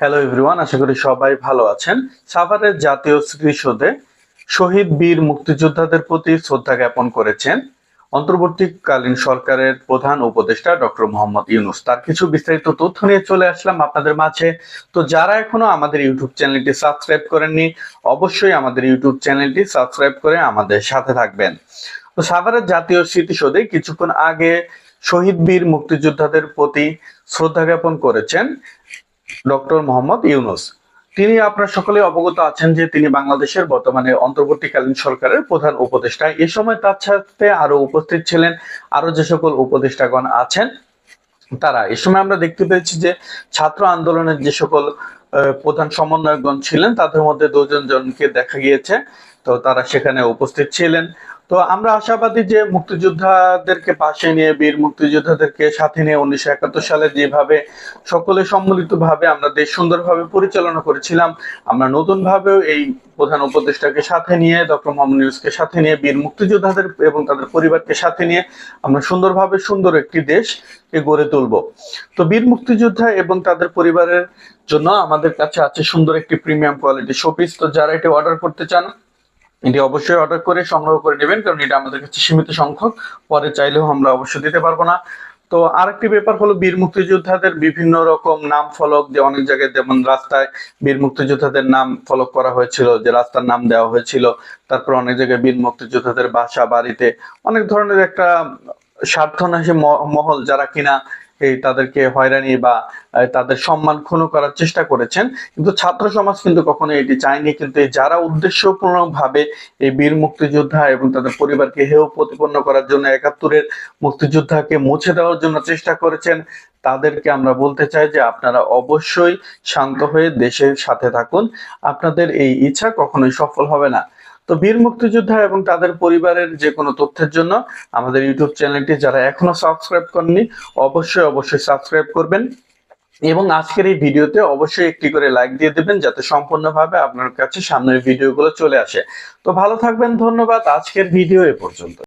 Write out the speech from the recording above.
Hello everyone আশা করি সবাই ভালো আছেন। সাভারের জাতীয় স্মৃতিসৌধে শহীদ বীর মুক্তিযোদ্ধাদের প্রতি শ্রদ্ধা জ্ঞাপন করেছেন অন্তর্বর্তীকালীন সরকারের প্রধান উপদেষ্টা ডক্টর মোহাম্মদ ইউনুস। তার কিছু বিস্তারিত তথ্য নিয়ে চলে আসলাম আপনাদের মাঝে। তো যারা এখনও আমাদের ইউটিউব চ্যানেলটি সাবস্ক্রাইব করেননি, অবশ্যই আমাদের ইউটিউব চ্যানেলটি সাবস্ক্রাইব করে আমাদের সাথে থাকবেন। তো সাভারের জাতীয় স্মৃতিসৌধে কিছুক্ষণ আগে শহীদ বীর মুক্তিযোদ্ধাদের প্রতি শ্রদ্ধা জ্ঞাপন করেছেন ডক্টর মোহাম্মদ ইউনুস। তিনি আপনারা সকলে অবগত আছেন যে তিনি বাংলাদেশের বর্তমানে অন্তর্বর্তীকালীন সরকারের প্রধান উপদেষ্টা। এ সময় তার সাথে আরও উপস্থিত ছিলেন, আরও যে সকল উপদেষ্টাগণ আছেন, তারা। এ সময় আমরা দেখতে পেয়েছি যে ছাত্র আন্দোলনের যে সকল প্রধান সমন্বয়কগণ ছিলেন, তাদের মধ্যে দুজন জনকে দেখা গিয়েছে। তো তারা সেখানে উপস্থিত ছিলেন। তো আমরা আশাবাদী যে মুক্তিযোদ্ধাদেরকে পাশে নিয়ে, বীর মুক্তিযোদ্ধাদেরকে সাথে নিয়ে উনিশশো একাত্তর সালে যেভাবে সকলে সম্মিলিত ভাবে আমরা দেশ সুন্দরভাবে পরিচালনা করেছিলাম, আমরা নতুন ভাবেও এই প্রধান উপদেষ্টাকে সাথে নিয়ে, ডক্টর মোহাম্মদ ইউনুসকে সাথে নিয়ে, বীর মুক্তিযোদ্ধাদের এবং তাদের পরিবারকে সাথে নিয়ে আমরা সুন্দরভাবে সুন্দর একটি দেশকে গড়ে তুলব। তো বীর মুক্তিযোদ্ধা এবং তাদের পরিবারের জন্য আমাদের কাছে আছে সুন্দর একটি প্রিমিয়াম কোয়ালিটি শোপিস। তো যারা এটি অর্ডার করতে চান এটি অবশ্যই অর্ডার করে সংগ্রহ করে নেবেন, কারণ এটা আমাদের কাছে সীমিত সংখ্যক। পরে চাইলেও আমরা অবশ্যই দিতে পারব না। তো আরেকটি ব্যাপার হলো বীর মুক্তিযোদ্ধাদের বিভিন্ন রকম নাম ফলক, যে অনেক জায়গায় যেমন রাস্তায় বীর মুক্তিযোদ্ধাদের নাম ফলক করা হয়েছিল, যে রাস্তার নাম দেওয়া হয়েছিল। তারপর অনেক জায়গায় বীর মুক্তিযোদ্ধাদের বাসা, বাড়িতে অনেক ধরনের একটা স্বার্থনাশী মহল, যারা কিনা এই তাদেরকে হয়রানি বা তাদের সম্মান ক্ষুণ্ণ করার চেষ্টা করেছেন। কিন্তু ছাত্র সমাজ কিন্তু কখনো এটি চায়নি। কিন্তু যারা উদ্দেশ্যপূর্ণ ভাবে এই বীর মুক্তিযোদ্ধা এবং তাদের পরিবারকে হেয় প্রতিপন্ন করার জন্য একাত্তরের মুক্তিযোদ্ধাকে মুছে দেওয়ার জন্য চেষ্টা করেছেন, তাদেরকে আমরা বলতে চাই যে আপনারা অবশ্যই শান্ত হয়ে দেশের সাথে থাকুন। আপনাদের এই ইচ্ছা কখনোই সফল হবে না। তো বীর মুক্তিযোদ্ধা এবং তাদের পরিবারের যে কোনো তথ্যের জন্য আমাদের ইউটিউব চ্যানেলটি যারা এখনও সাবস্ক্রাইব করেননি, অবশ্যই অবশ্যই সাবস্ক্রাইব করবেন। এবং আজকের এই ভিডিওতে অবশ্যই একটি করে লাইক দিয়ে দেবেন যাতে সম্পূর্ণভাবে আপনার কাছে সামনের ভিডিওগুলো চলে আসে। তো ভালো থাকবেন, ধন্যবাদ। আজকের ভিডিও এ পর্যন্ত।